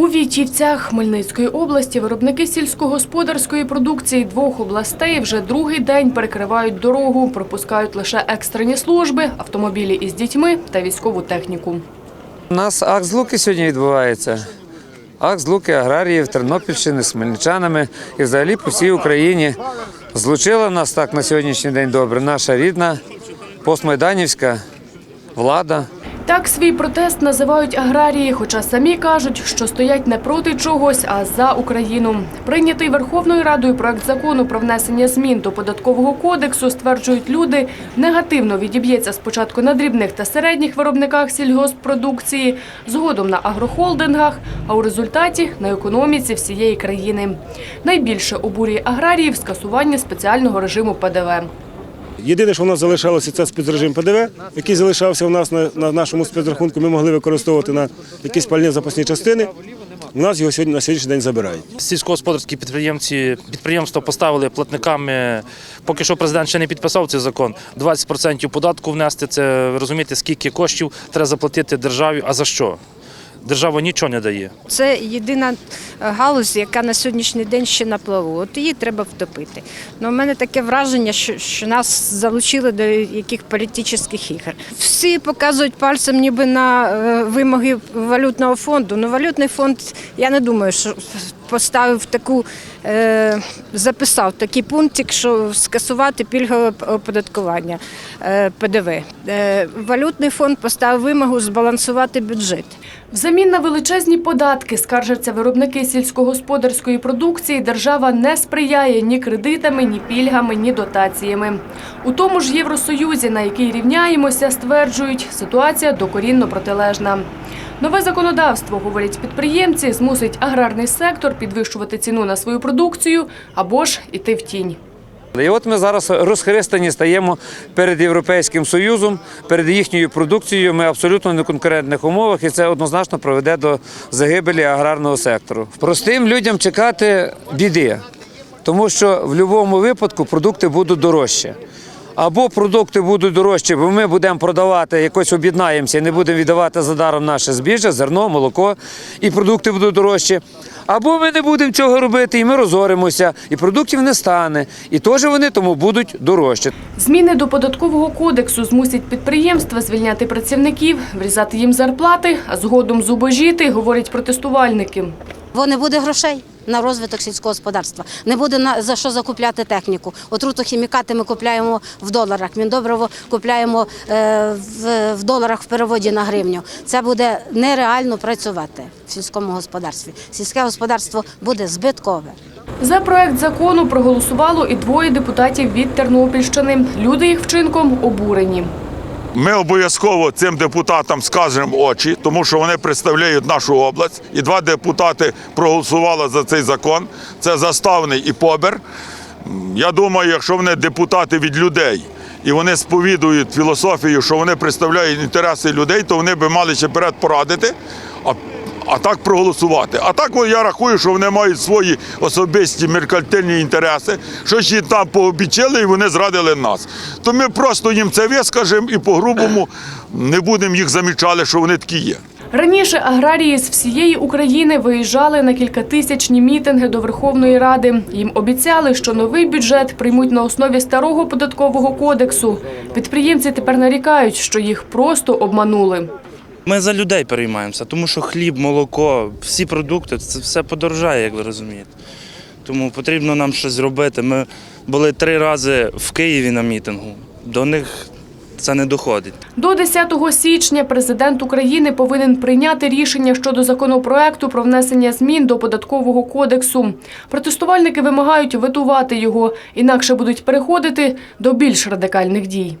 У Вітівцях Хмельницької області виробники сільськогосподарської продукції двох областей вже другий день перекривають дорогу, пропускають лише екстрені служби, автомобілі із дітьми та військову техніку. У нас акт злуки сьогодні відбувається. Акт злуки аграріїв Тернопільщини з хмельничанами і взагалі по всій Україні. Злучила нас так на сьогоднішній день добре. Наша рідна постмайданівська влада. Так свій протест називають аграрії, хоча самі кажуть, що стоять не проти чогось, а за Україну. Прийнятий Верховною Радою проект закону про внесення змін до податкового кодексу, стверджують люди, негативно відіб'ється спочатку на дрібних та середніх виробниках сільгосппродукції, згодом на агрохолдингах, а у результаті на економіці всієї країни. Найбільше обурює аграріїв скасування спеціального режиму ПДВ. Єдине, що в нас залишалося, це спецрежим ПДВ, який залишався у нас на, на нашому спецрахунку. Ми могли використовувати на якісь пальні запасні частини. У нас його сьогодні на сьогоднішній день забирають. Сільськогосподарські підприємці підприємства поставили платниками. Поки що президент ще не підписав цей закон. 20% податку внести. Це ви розумієте, скільки коштів треба заплатити державі. А за що? Держава нічого не дає. Це єдина галузь, яка на сьогоднішній день ще на плаву. От її треба втопити. Ну, у мене таке враження, що, що нас залучили до яких політичних ігор. Всі показують пальцем ніби на е, вимоги валютного фонду. Ну, валютний фонд, я не думаю, що поставив таку, е, записав такий пунктик, що скасувати пільгове оподаткування е, ПДВ. Е, валютний фонд поставив вимогу збалансувати бюджет. Взамін на величезні податки, скаржаться виробники сільськогосподарської продукції, держава не сприяє ні кредитами, ні пільгами, ні дотаціями. У тому ж Євросоюзі, на який рівняємося, стверджують, ситуація докорінно протилежна. Нове законодавство, говорять підприємці, змусить аграрний сектор підвищувати ціну на свою продукцію або ж іти в тінь. І от ми зараз розхристані стаємо перед Європейським Союзом, перед їхньою продукцією. Ми абсолютно не конкурентних умовах, і це однозначно приведе до загибелі аграрного сектору. Простим людям чекати біди, тому що в будь-якому випадку продукти будуть дорожчі. Або продукти будуть дорожчі, бо ми будемо продавати, якось об'єднаємося і не будемо віддавати за даром наше збіжжя, зерно, молоко, і продукти будуть дорожчі. Або ми не будемо цього робити, і ми розоримося, і продуктів не стане. І теж вони тому будуть дорожчі. Зміни до податкового кодексу змусять підприємства звільняти працівників, врізати їм зарплати, а згодом зубожіти, говорять протестувальники. Бо не буде грошей на розвиток сільського господарства, не буде на за що закупляти техніку. Отрутохімікати ми купляємо в доларах. Міндобриво купляємо е, в, в доларах в переводі на гривню. Це буде нереально працювати в сільському господарстві. Сільське господарство буде збиткове. За проект закону проголосувало і двоє депутатів від Тернопільщини. Люди їх вчинком обурені. Ми обов'язково цим депутатам скажемо очі, тому що вони представляють нашу область. І два депутати проголосували за цей закон. Це заставний і побер. Я думаю, якщо вони депутати від людей і вони сповідують філософію, що вони представляють інтереси людей, то вони би мали ще перед порадити. А а так проголосувати. А так я рахую, що вони мають свої особисті меркантильні інтереси, щось їм там пообіцяли і вони зрадили нас. То ми просто їм це вискажемо і по-грубому не будемо їх замічати, що вони такі є. Раніше аграрії з всієї України виїжджали на кількатисячні мітинги до Верховної Ради. Їм обіцяли, що новий бюджет приймуть на основі старого податкового кодексу. Підприємці тепер нарікають, що їх просто обманули. Ми за людей переймаємося, тому що хліб, молоко, всі продукти це все подорожає, як ви розумієте. Тому потрібно нам щось зробити. Ми були три рази в Києві на мітингу. До них це не доходить. До 10 січня президент України повинен прийняти рішення щодо законопроекту про внесення змін до податкового кодексу. Протестувальники вимагають ветувати його, інакше будуть переходити до більш радикальних дій.